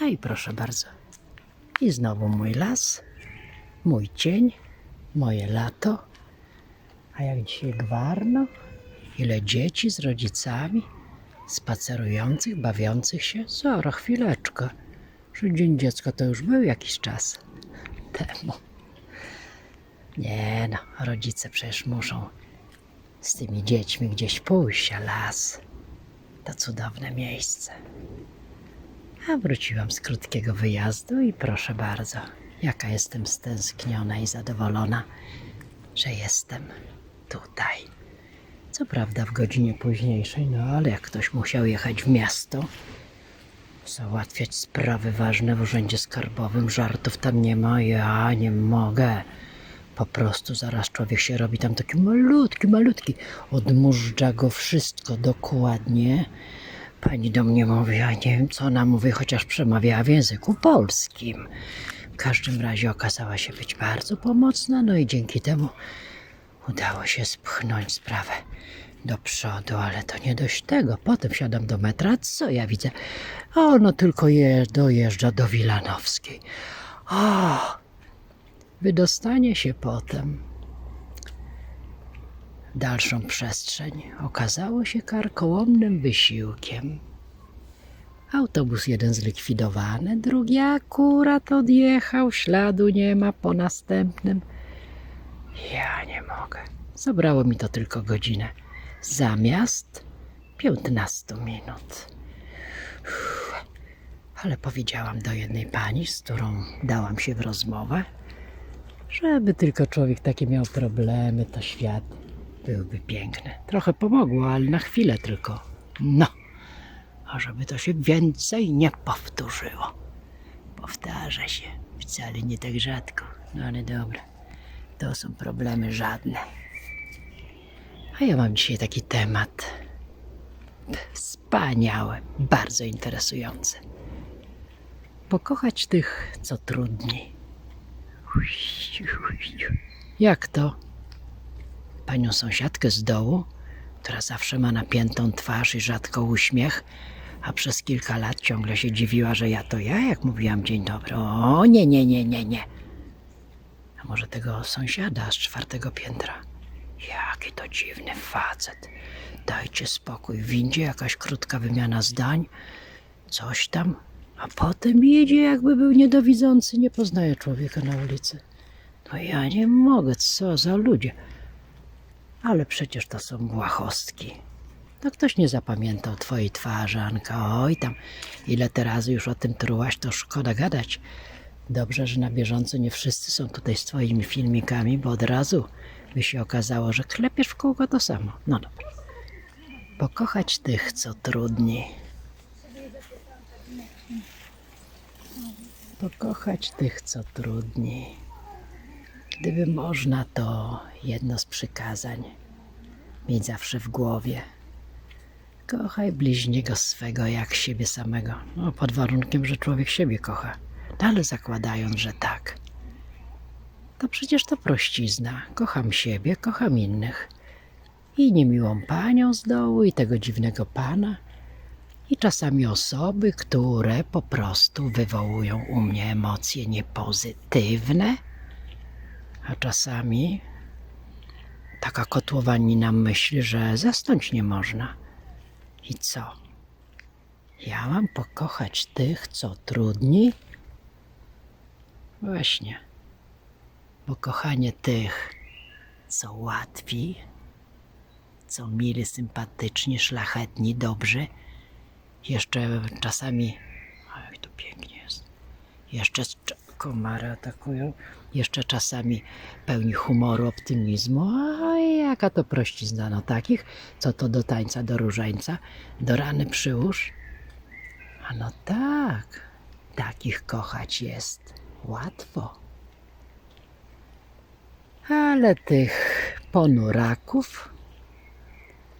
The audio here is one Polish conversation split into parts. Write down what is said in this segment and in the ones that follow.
A i proszę bardzo. I znowu mój las, mój cień, moje lato. A jak dzisiaj gwarno, ile dzieci z rodzicami, spacerujących, bawiących się. Zoro, chwileczkę. Że Dzień Dziecka to już był jakiś czas temu. Nie no, rodzice przecież muszą z tymi dziećmi gdzieś pójść, a las to cudowne miejsce. A wróciłam z krótkiego wyjazdu i proszę bardzo, jaka jestem stęskniona i zadowolona, że jestem tutaj. Co prawda w godzinie późniejszej, no ale jak ktoś musiał jechać w miasto, załatwiać sprawy ważne w urzędzie skarbowym, żartów tam nie ma, ja nie mogę. Po prostu zaraz człowiek się robi tam taki malutki, malutki. Odmurzdza go wszystko dokładnie. Pani do mnie mówi, ja nie wiem co ona mówi, chociaż przemawiała w języku polskim. W każdym razie okazała się być bardzo pomocna, no i dzięki temu udało się spchnąć sprawę do przodu, ale to nie dość tego. Potem wsiadam do metra, co ja widzę? A ono tylko je, dojeżdża do Wilanowskiej. O, wydostanie się potem dalszą przestrzeń okazało się karkołomnym wysiłkiem. Autobus jeden zlikwidowany, drugi akurat odjechał, śladu nie ma po następnym. Ja nie mogę. Zabrało mi to tylko godzinę. Zamiast 15 minut. Uff. Ale powiedziałam do jednej pani, z którą dałam się w rozmowę, żeby tylko człowiek takie miał problemy, to świat byłby piękny. Trochę pomogło, ale na chwilę tylko. No, a żeby to się więcej nie powtórzyło. Powtarza się. Wcale nie tak rzadko. No ale dobra. To są problemy żadne. A ja mam dzisiaj taki temat. Wspaniały, bardzo interesujący. Pokochać tych, co trudni. Jak to? Panią sąsiadkę z dołu, która zawsze ma napiętą twarz i rzadko uśmiech, a przez kilka lat ciągle się dziwiła, że ja to ja, jak mówiłam dzień dobry. O, nie, nie, nie, nie, nie. A może tego sąsiada z czwartego piętra? Jaki to dziwny facet. Dajcie spokój. W windzie jakaś krótka wymiana zdań, coś tam, a potem jedzie jakby był niedowidzący, nie poznaje człowieka na ulicy. No ja nie mogę, co za ludzie. Ale przecież to są błahostki. No ktoś nie zapamiętał twojej twarzy, Anka. Oj tam, ile ty razy już o tym trułaś, to szkoda gadać. Dobrze, że na bieżąco nie wszyscy są tutaj z twoimi filmikami, bo od razu by się okazało, że klepiesz w kółko to samo. No dobra. Pokochać tych, co trudni. Pokochać tych, co trudni. Gdyby można, to jedno z przykazań mieć zawsze w głowie. Kochaj bliźniego swego jak siebie samego. No, pod warunkiem, że człowiek siebie kocha. No, ale zakładając, że tak. To przecież to prościzna. Kocham siebie, kocham innych. I niemiłą panią z dołu, i tego dziwnego pana. I czasami osoby, które po prostu wywołują u mnie emocje niepozytywne czasami taka kotłowanina myśli, że zasnąć nie można. I co? Ja mam pokochać tych, co trudni? Właśnie. Bo kochanie tych, co łatwi, co mili, sympatyczni, szlachetni, dobrzy, jeszcze czasami. Jak to pięknie jest. Jeszcze komary atakują. Jeszcze czasami pełni humoru, optymizmu. A jaka to prościzna no takich, co to do tańca, do różańca, do rany przyłóż. A no tak, takich kochać jest łatwo. Ale tych ponuraków,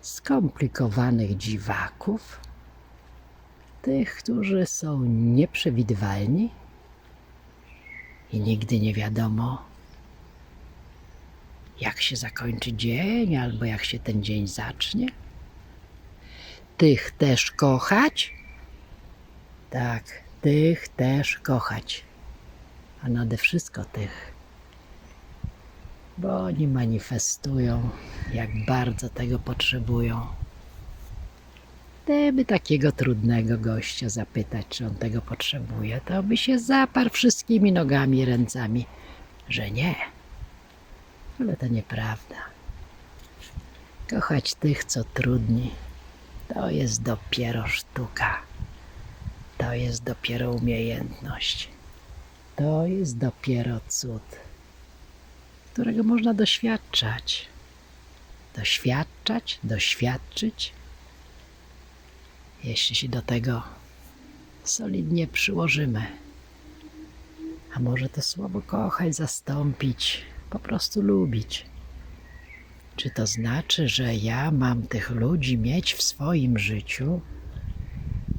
skomplikowanych dziwaków, tych, którzy są nieprzewidywalni i nigdy nie wiadomo, jak się zakończy dzień albo jak się ten dzień zacznie. Tych też kochać? Tak, tych też kochać, a nade wszystko tych, bo oni manifestują, jak bardzo tego potrzebują. Gdyby takiego trudnego gościa zapytać, czy on tego potrzebuje, to by się zaparł wszystkimi nogami i ręcami, że nie. Ale to nieprawda. Kochać tych, co trudni, to jest dopiero sztuka. To jest dopiero umiejętność. To jest dopiero cud, którego można doświadczać. Doświadczać, doświadczyć, jeśli się do tego solidnie przyłożymy. A może to słowo kochać zastąpić, po prostu lubić. Czy to znaczy, że ja mam tych ludzi mieć w swoim życiu,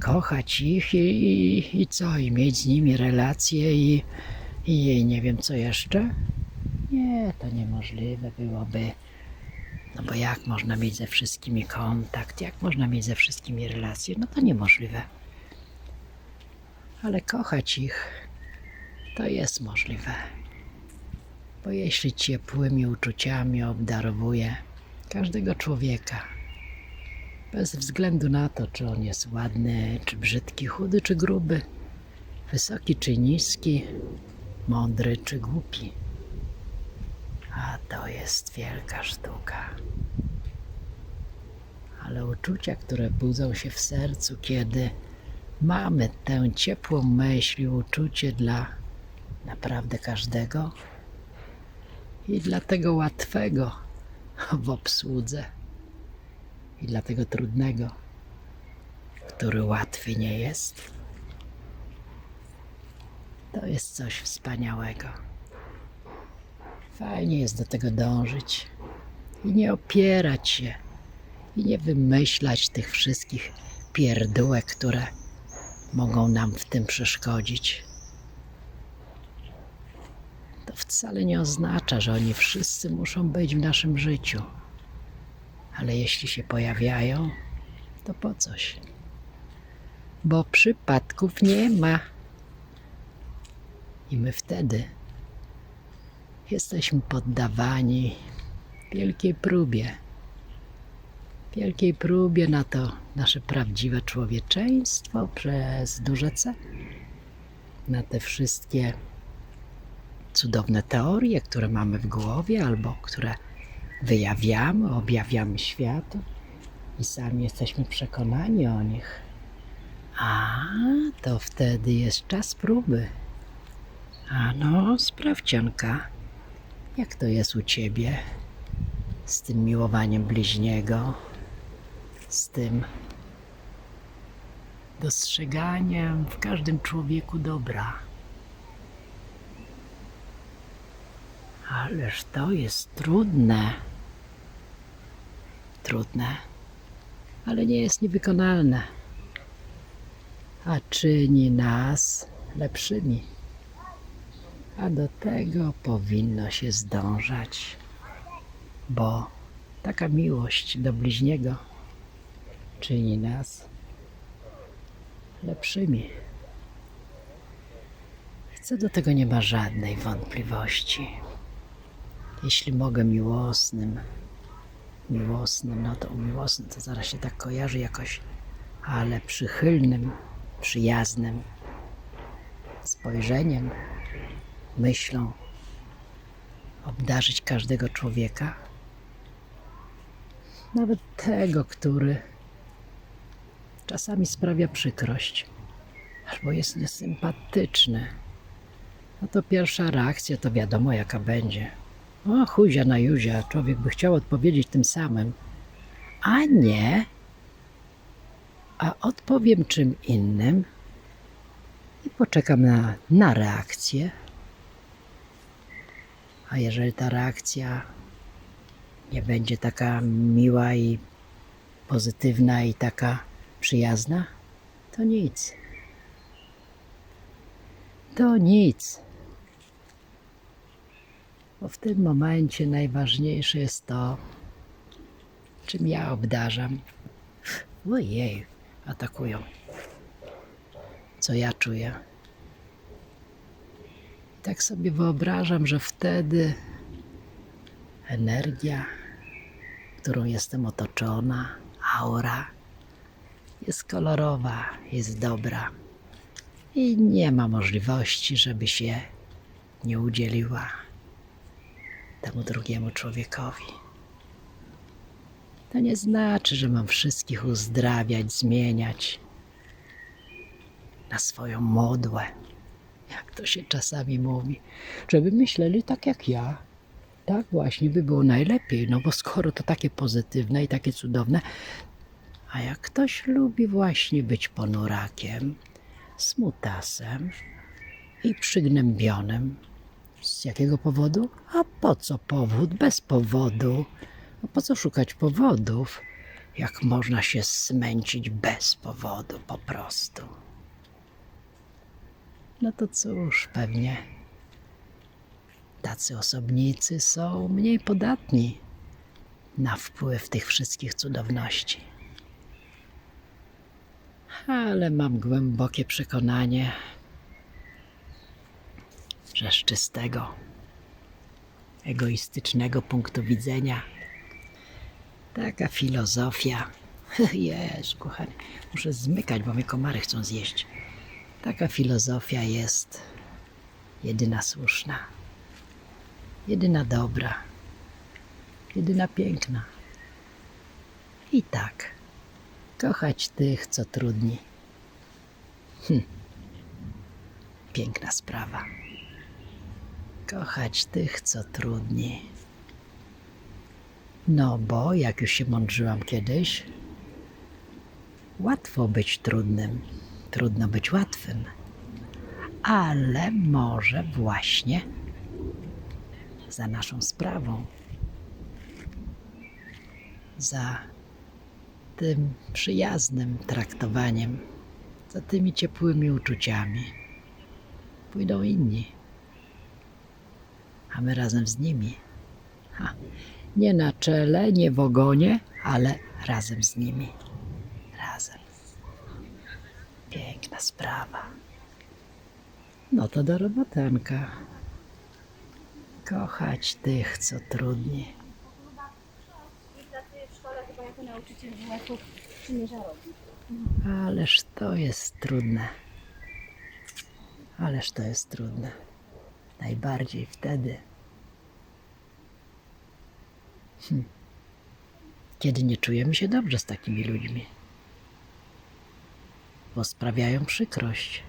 kochać ich i, i, i co, i mieć z nimi relacje i, i nie wiem co jeszcze? Nie, to niemożliwe byłoby. No bo jak można mieć ze wszystkimi kontakt, jak można mieć ze wszystkimi relacje? No to niemożliwe. Ale kochać ich to jest możliwe. Bo jeśli ciepłymi uczuciami obdarowuje każdego człowieka, bez względu na to, czy on jest ładny, czy brzydki, chudy, czy gruby, wysoki, czy niski, mądry, czy głupi, to jest wielka sztuka. Ale uczucia, które budzą się w sercu, kiedy mamy tę ciepłą myśl i uczucie dla naprawdę każdego i dla tego łatwego w obsłudze i dla tego trudnego, który łatwy nie jest, to jest coś wspaniałego. Fajnie jest do tego dążyć i nie opierać się i nie wymyślać tych wszystkich pierdółek, które mogą nam w tym przeszkodzić. To wcale nie oznacza, że oni wszyscy muszą być w naszym życiu. Ale jeśli się pojawiają, to po coś. Bo przypadków nie ma. I my wtedy jesteśmy poddawani wielkiej próbie. Wielkiej próbie na to nasze prawdziwe człowieczeństwo przez duże C. Na te wszystkie cudowne teorie, które mamy w głowie albo które wyjawiamy, objawiamy światu i sami jesteśmy przekonani o nich. A to wtedy jest czas próby. A no, sprawdzianka, jak to jest u ciebie z tym miłowaniem bliźniego, z tym dostrzeganiem w każdym człowieku dobra. Ależ to jest trudne. Trudne, ale nie jest niewykonalne. A czyni nas lepszymi. A do tego powinno się zdążać, bo taka miłość do bliźniego czyni nas lepszymi. Co do tego nie ma żadnej wątpliwości. Jeśli mogę miłosnym, miłosnym, no to miłosny to zaraz się tak kojarzy jakoś, ale przychylnym, przyjaznym spojrzeniem, myślą obdarzyć każdego człowieka, nawet tego, który czasami sprawia przykrość albo jest niesympatyczny. No to pierwsza reakcja to wiadomo jaka będzie. O, chuzia na juzia, człowiek by chciał odpowiedzieć tym samym. A nie, a odpowiem czym innym i poczekam na, na reakcję. A jeżeli ta reakcja nie będzie taka miła i pozytywna i taka przyjazna, to nic. To nic. Bo w tym momencie najważniejsze jest to, czym ja obdarzam. Ojej, atakują. co ja czuję. Tak sobie wyobrażam, że wtedy energia, którą jestem otoczona, aura, jest kolorowa, jest dobra i nie ma możliwości, żeby się nie udzieliła temu drugiemu człowiekowi. To nie znaczy, że mam wszystkich uzdrawiać, zmieniać na swoją modłę, jak to się czasami mówi, żeby myśleli tak jak ja. Tak właśnie by było najlepiej, no bo skoro to takie pozytywne i takie cudowne, a jak ktoś lubi właśnie być ponurakiem, smutasem i przygnębionym, z jakiego powodu? A po co powód? Bez powodu. A po co szukać powodów, jak można się smęcić bez powodu po prostu? No to cóż, pewnie tacy osobnicy są mniej podatni na wpływ tych wszystkich cudowności. Ale mam głębokie przekonanie, że z czystego, egoistycznego punktu widzenia taka filozofia. Jezu, kochany, muszę zmykać, bo mnie komary chcą zjeść. Taka filozofia jest jedyna słuszna, jedyna dobra, jedyna piękna. I tak, kochać tych, co trudni. Hm. Piękna sprawa. Kochać tych, co trudni. No bo, jak już się mądrzyłam kiedyś, łatwo być trudnym, trudno być łatwym, ale może właśnie za naszą sprawą, za tym przyjaznym traktowaniem, za tymi ciepłymi uczuciami pójdą inni, a my razem z nimi. Ha, nie na czele, nie w ogonie, ale razem z nimi. Piękna sprawa. No to do robotenka. Kochać tych, co trudni. Ależ to jest trudne. Ależ to jest trudne. Najbardziej wtedy, hm, kiedy nie czujemy się dobrze z takimi ludźmi. Bo sprawiają przykrość,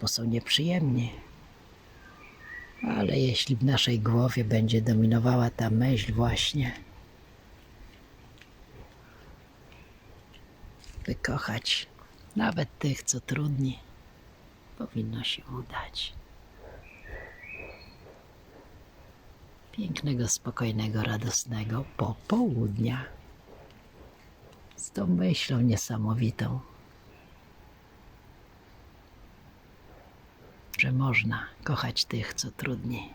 bo są nieprzyjemni. Ale jeśli w naszej głowie będzie dominowała ta myśl właśnie, by kochać nawet tych, co trudni, powinno się udać. Pięknego, spokojnego, radosnego popołudnia z tą myślą niesamowitą, że można kochać tych, co trudni.